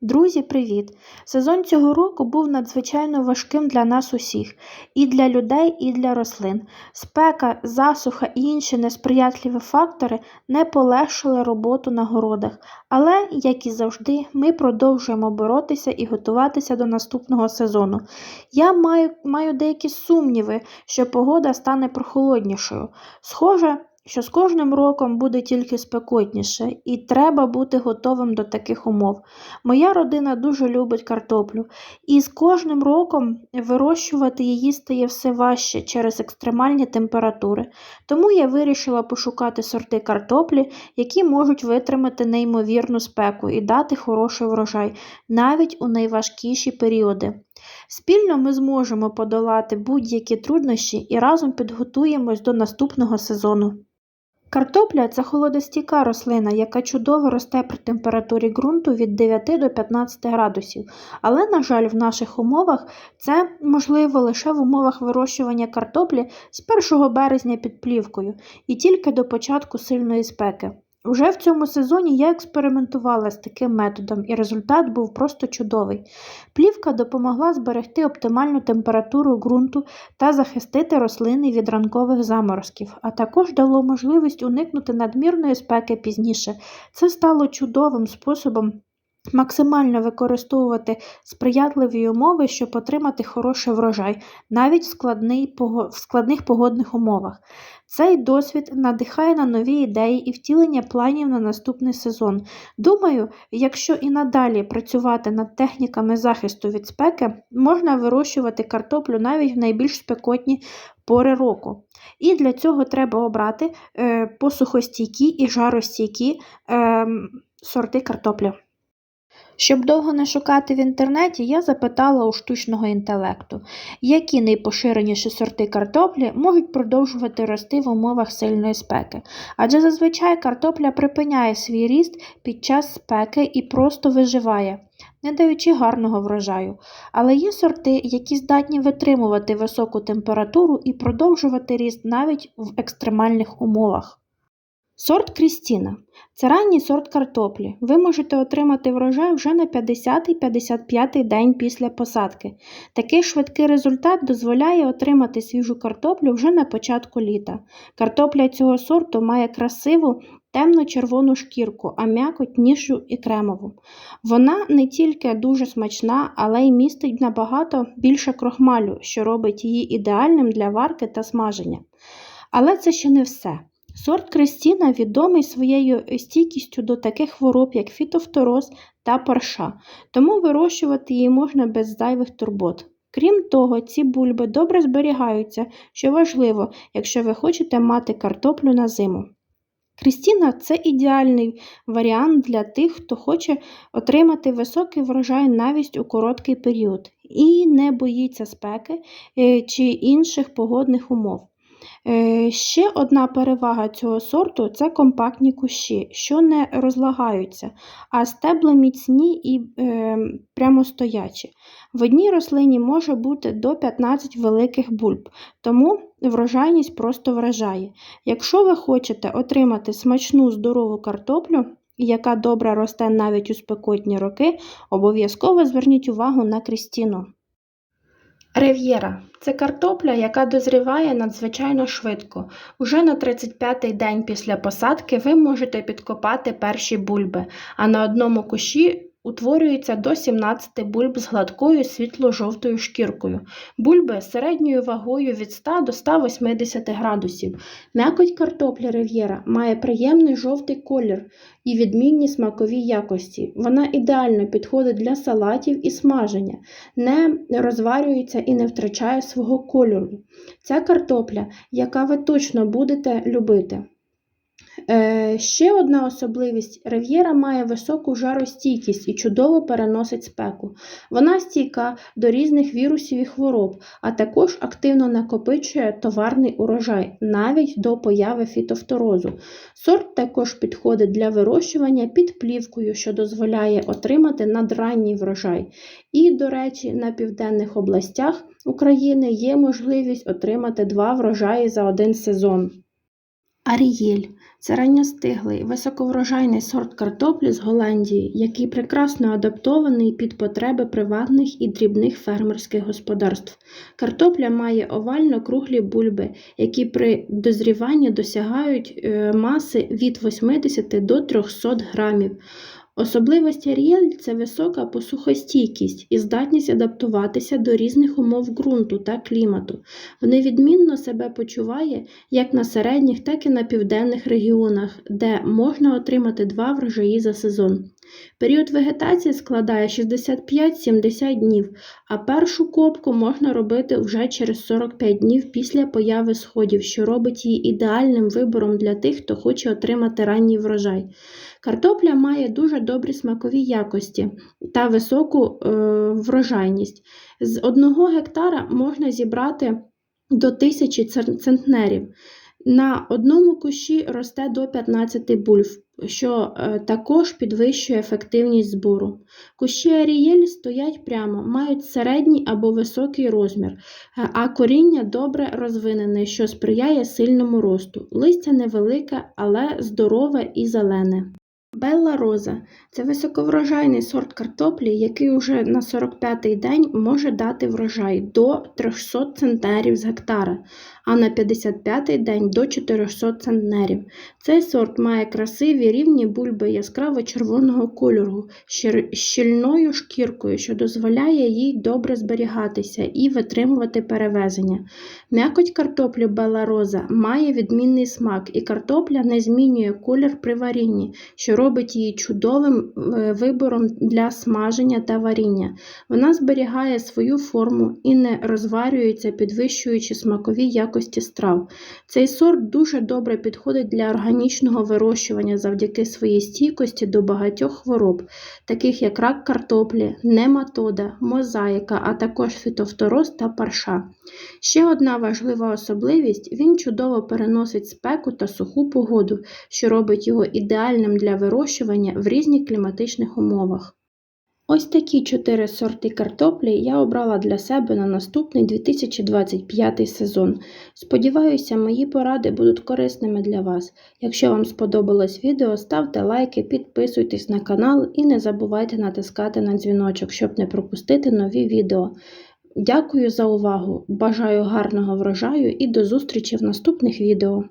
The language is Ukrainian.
Друзі, привіт! Сезон цього року був надзвичайно важким для нас усіх і для людей, і для рослин. Спека, засуха і інші несприятливі фактори не полегшили роботу на городах, але, як і завжди, ми продовжуємо боротися і готуватися до наступного сезону. Я маю, маю деякі сумніви, що погода стане прохолоднішою. Схоже, що з кожним роком буде тільки спекотніше, і треба бути готовим до таких умов. Моя родина дуже любить картоплю, і з кожним роком вирощувати її стає все важче через екстремальні температури. Тому я вирішила пошукати сорти картоплі, які можуть витримати неймовірну спеку і дати хороший врожай навіть у найважкіші періоди. Спільно ми зможемо подолати будь-які труднощі і разом підготуємось до наступного сезону. Картопля це холодостійка рослина, яка чудово росте при температурі ґрунту від 9 до 15 градусів. Але, на жаль, в наших умовах це можливо лише в умовах вирощування картоплі з 1 березня під плівкою і тільки до початку сильної спеки. Уже в цьому сезоні я експериментувала з таким методом, і результат був просто чудовий. Плівка допомогла зберегти оптимальну температуру ґрунту та захистити рослини від ранкових заморозків, а також дало можливість уникнути надмірної спеки пізніше. Це стало чудовим способом. Максимально використовувати сприятливі умови, щоб отримати хороший врожай, навіть в, складних погодних умовах. Цей досвід надихає на нові ідеї і втілення планів на наступний сезон. Думаю, якщо і надалі працювати над техніками захисту від спеки, можна вирощувати картоплю навіть в найбільш спекотні пори року. І для цього треба обрати е, посухостійкі і жаростійкі е, сорти картоплі. Щоб довго не шукати в інтернеті, я запитала у штучного інтелекту, які найпоширеніші сорти картоплі можуть продовжувати рости в умовах сильної спеки. Адже зазвичай картопля припиняє свій ріст під час спеки і просто виживає, не даючи гарного врожаю. Але є сорти, які здатні витримувати високу температуру і продовжувати ріст навіть в екстремальних умовах. Сорт Крістіна це ранній сорт картоплі. Ви можете отримати врожай вже на 50-55 день після посадки. Такий швидкий результат дозволяє отримати свіжу картоплю вже на початку літа. Картопля цього сорту має красиву темно-червону шкірку, а м'якоть нішу і кремову. Вона не тільки дуже смачна, але й містить набагато більше крохмалю, що робить її ідеальним для варки та смаження. Але це ще не все. Сорт Кристіна відомий своєю стійкістю до таких хвороб, як фітофтороз та парша, тому вирощувати її можна без зайвих турбот. Крім того, ці бульби добре зберігаються, що важливо, якщо ви хочете мати картоплю на зиму. Крістіна це ідеальний варіант для тих, хто хоче отримати високий врожай навіть у короткий період і не боїться спеки е, чи інших погодних умов. Е, ще одна перевага цього сорту це компактні кущі, що не розлагаються, а стебла міцні і е, прямостоячі. В одній рослині може бути до 15 великих бульб, тому врожайність просто вражає. Якщо ви хочете отримати смачну здорову картоплю, яка добре росте навіть у спекотні роки, обов'язково зверніть увагу на крістіну. Рев'єра це картопля, яка дозріває надзвичайно швидко. Уже на 35-й день після посадки ви можете підкопати перші бульби, а на одному кущі утворюється до 17 бульб з гладкою світло-жовтою шкіркою. Бульби середньою вагою від 100 до 180 градусів. М'якоть картопля рев'єра має приємний жовтий колір і відмінні смакові якості. Вона ідеально підходить для салатів і смаження, не розварюється і не втрачає свого кольору. Ця картопля, яка ви точно будете любити. Е, ще одна особливість рев'єра має високу жаростійкість і чудово переносить спеку. Вона стійка до різних вірусів і хвороб, а також активно накопичує товарний урожай навіть до появи фітофторозу. Сорт також підходить для вирощування під плівкою, що дозволяє отримати надранній врожай. І, до речі, на південних областях України є можливість отримати два врожаї за один сезон. Арієль Це ранньостиглий, високоврожайний сорт картоплі з Голландії, який прекрасно адаптований під потреби приватних і дрібних фермерських господарств. Картопля має овально-круглі бульби, які при дозріванні досягають е, маси від 80 до 300 грамів. Особливість Аріель – це висока посухостійкість і здатність адаптуватися до різних умов ґрунту та клімату. Вони відмінно себе почуває як на середніх, так і на південних регіонах, де можна отримати два врожаї за сезон. Період вегетації складає 65-70 днів, а першу копку можна робити вже через 45 днів після появи сходів, що робить її ідеальним вибором для тих, хто хоче отримати ранній врожай. Картопля має дуже добрі смакові якості та високу е, врожайність. З одного гектара можна зібрати до тисячі цен- центнерів. На одному кущі росте до 15 бульв, що е, також підвищує ефективність збору. Кущі арієль стоять прямо, мають середній або високий розмір, е, а коріння добре розвинене, що сприяє сильному росту. Листя невелике, але здорове і зелене. Белла Роза це високоврожайний сорт картоплі, який уже на 45-й день може дати врожай до 300 центнерів з гектара, а на 55-й день до 400 центнерів. Цей сорт має красиві рівні бульби яскраво-червоного кольору з щільною шкіркою, що дозволяє їй добре зберігатися і витримувати перевезення. М'якоть картоплі Белла Роза має відмінний смак, і картопля не змінює колір при варінні, що робить її чудовим е, вибором для смаження та варіння. Вона зберігає свою форму і не розварюється, підвищуючи смакові якості страв. Цей сорт дуже добре підходить для органічного вирощування завдяки своїй стійкості до багатьох хвороб, таких як рак картоплі, нематода, мозаїка, а також фітофтороз та парша. Ще одна важлива особливість він чудово переносить спеку та суху погоду, що робить його ідеальним для вирощування в різних кліматичних умовах. Ось такі чотири сорти картоплі я обрала для себе на наступний 2025 сезон. Сподіваюся, мої поради будуть корисними для вас. Якщо вам сподобалось відео, ставте лайки, підписуйтесь на канал і не забувайте натискати на дзвіночок, щоб не пропустити нові відео. Дякую за увагу! Бажаю гарного врожаю і до зустрічі в наступних відео!